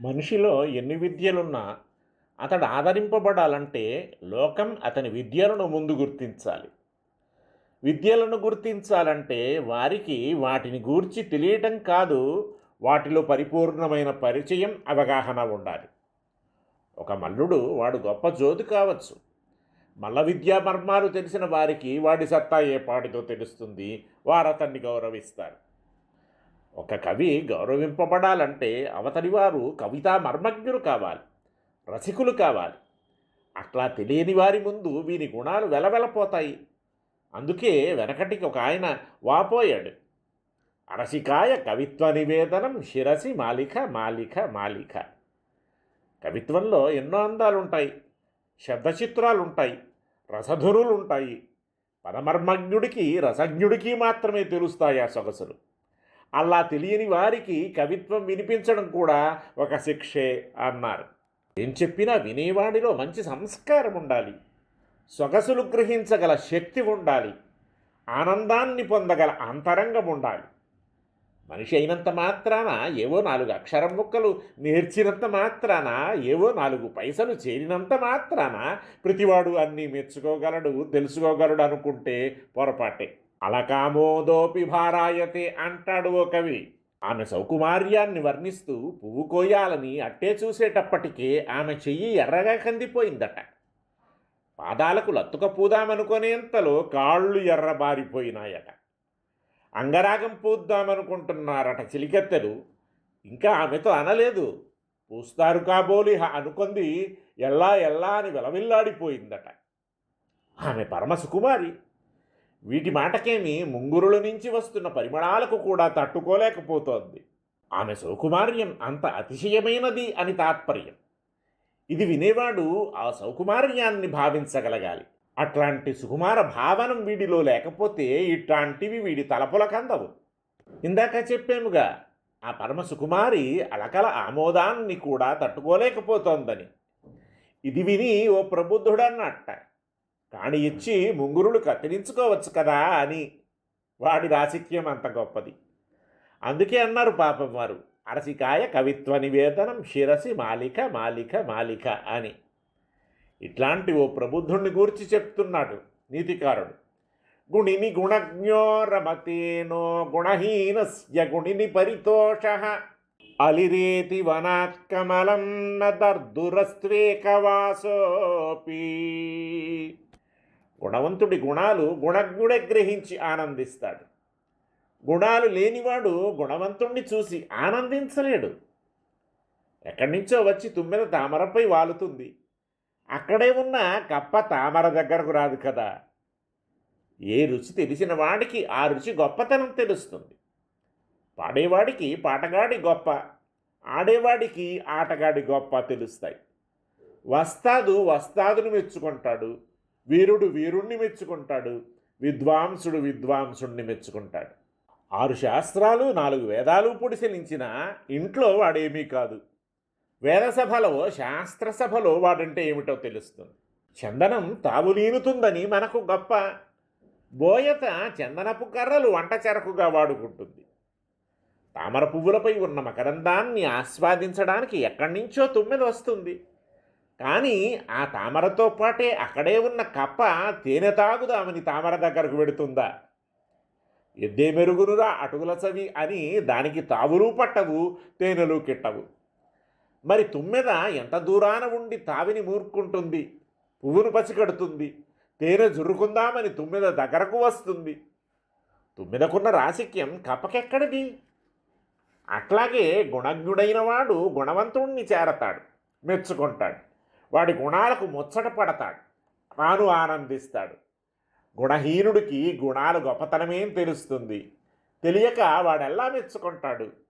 మనిషిలో ఎన్ని విద్యలున్నా అతడు ఆదరింపబడాలంటే లోకం అతని విద్యలను ముందు గుర్తించాలి. విద్యలను గుర్తించాలంటే వారికి వాటిని గూర్చి తెలియటం కాదు వాటిలో పరిపూర్ణమైన పరిచయం అవగాహన ఉండాలి. ఒక మల్లుడు వాడు గొప్ప జోదు కావచ్చు. మల్ల విద్యా మర్మాలు తెలిసిన వారికి వాడి సత్తా ఏ పాటితో తెలుస్తుంది? వారు అతన్ని గౌరవిస్తారు. ఒక కవి గౌరవింపబడాలంటే అవతలివారు కవితా మర్మజ్ఞులు కావాలి రసికులు కావాలి. అట్లా తెలియని వారి ముందు వీరి గుణాలు వెలవెలపోతాయి. అందుకే వెనకటికి ఒక ఆయన వాపోయాడు. అరసికాయ కవిత్వ నివేదనం శిరసి మాలిక మాలిక మాలిక. కవిత్వంలో ఎన్నో అందాలు ఉంటాయి రసధురులుంటాయి. ఉంటాయి రసధురులు ఉంటాయి పరమర్మజ్ఞుడికి రసజ్ఞుడికి మాత్రమే తెలుస్తాయి ఆ సొగసులు. అలా తెలియని వారికి కవిత్వం వినిపించడం కూడా ఒక శిక్షే అన్నారు. ఏం చెప్పినా వినేవాడిలో మంచి సంస్కారం ఉండాలి. సొగసులు గ్రహించగల శక్తి ఉండాలి. ఆనందాన్ని పొందగల అంతరంగం ఉండాలి. మనిషి అయినంత మాత్రాన ఏవో నాలుగు అక్షరం ముక్కలు నేర్చినంత మాత్రాన ఏవో నాలుగు పైసలు చేరినంత మాత్రాన ప్రతివాడు అన్నీ మెచ్చుకోగలడు తెలుసుకోగలడు అనుకుంటే పొరపాటే. అలకామోదోపి భారాయతే అంటాడు ఓ కవి. ఆమె సౌకుమార్యాన్ని వర్ణిస్తూ పువ్వు కోయాలని అట్టే చూసేటప్పటికే ఆమె చెయ్యి ఎర్రగా కందిపోయిందట. పాదాలకు లత్తుకపోదామనుకునేంతలో కాళ్ళు ఎర్రబారిపోయినాయట. అంగరాగం పూద్దామనుకుంటున్నారట చిలికెత్తెలు. ఇంకా ఆమెతో అనలేదు. పూస్తారు కాబోలి అనుకుంది ఎల్లా ఎల్లా అని విలవిల్లాడిపోయిందట. ఆమె పరమ సుకుమారి వీటి మాటకేమి ముంగురుల నుంచి వస్తున్న పరిమళాలకు కూడా తట్టుకోలేకపోతోంది. ఆమె సౌకుమార్యం అంత అతిశయమైనది అని తాత్పర్యం. ఇది వినేవాడు ఆ సౌకుమార్యాన్ని భావించగలగాలి. అట్లాంటి సుకుమార భావనం వీడిలో లేకపోతే ఇట్లాంటివి వీడి తలపులకందవు ఇందాక చెప్పాముగా ఆ పరమ సుకుమారి అలకల ఆమోదాన్ని కూడా తట్టుకోలేకపోతోందని. ఇది విని ఓ ప్రబుద్ధుడన్నట్ట. కాని ఇచ్చి ముంగురులు కత్తిరించుకోవచ్చు కదా అని వాడి రాసిక్యం అంత గొప్పది. అందుకే అన్నారు పాపం వారు అరసికాయ కవిత్వ నివేదనం శిరసి మాలిక మాలిక మాలిక అని. ఇట్లాంటి ఓ ప్రబుద్ధుణ్ణి గూర్చి చెప్తున్నాడు నీతికారుడు. గుణిని గుణజ్ఞో రమతేనో గుణహీనస్య గుణిని పరితోష అలిరేతి వనాత్కమలం నదర్దురస్వేకవాసోపీ గుణవంతుడి గుణాలు గుణజ్ఞుడే గ్రహించి ఆనందిస్తాడు. గుణాలు లేనివాడు గుణవంతుణ్ణి చూసి ఆనందించలేడు. ఎక్కడి నుంచో వచ్చి తుమ్మెద తామరపై వాలుతుంది. అక్కడే ఉన్న కప్ప తామర దగ్గరకు రాదు కదా. ఏ రుచి తెలిసిన వాడికి ఆ రుచి గొప్పతనం తెలుస్తుంది. పాడేవాడికి పాటగాడి గొప్ప ఆడేవాడికి ఆటగాడి గొప్ప తెలుస్తాయి. వస్తాదు వస్తాదును మెచ్చుకుంటాడు. వీరుడు వీరుణ్ణి మెచ్చుకుంటాడు విద్వాంసుడు విద్వాంసుణ్ణి మెచ్చుకుంటాడు. ఆరు శాస్త్రాలు నాలుగు వేదాలు పొడిసెలించిన ఇంట్లో వాడేమీ కాదు. వేదసభలో శాస్త్రసభలో వాడంటే ఏమిటో తెలుస్తుంది. చందనం తావులీనుతుందని మనకు గొప్ప బోయత చందనపు కర్రలు వంట చెరకుగా వాడుకుంటుంది. తామర పువ్వులపై ఉన్న మకరందాన్ని ఆస్వాదించడానికి ఎక్కడి నుంచో తుమ్మెద వస్తుంది కానీ ఆ తామరతో పాటే అక్కడే ఉన్న కప్ప తేనె తాగుదామని తామర దగ్గరకు వెడుతుందా? ఎద్దే మెరుగునురా అటుకుల చవి అని దానికి తావులు పట్టవు తేనెలు కిట్టవు. మరి తుమ్మెద ఎంత దూరాన ఉండి తావిని మూర్కుంటుంది? పువ్వును పసికడుతుంది. తేనె జురుకుందామని తుమ్మెద దగ్గరకు వస్తుంది. తుమ్మెదకున్న రాసిక్యం కప్పకెక్కడిది? అట్లాగే గుణజ్ఞుడైన వాడు గుణవంతుణ్ణి చేరతాడు మెచ్చుకుంటాడు. వాడి గుణాలకు ముచ్చట పడతాడు. తాను ఆనందిస్తాడు. గుణహీనుడికి గుణాలు గొప్పతనమేం తెలుస్తుంది? తెలియక వాడెల్లా మెచ్చుకుంటాడు?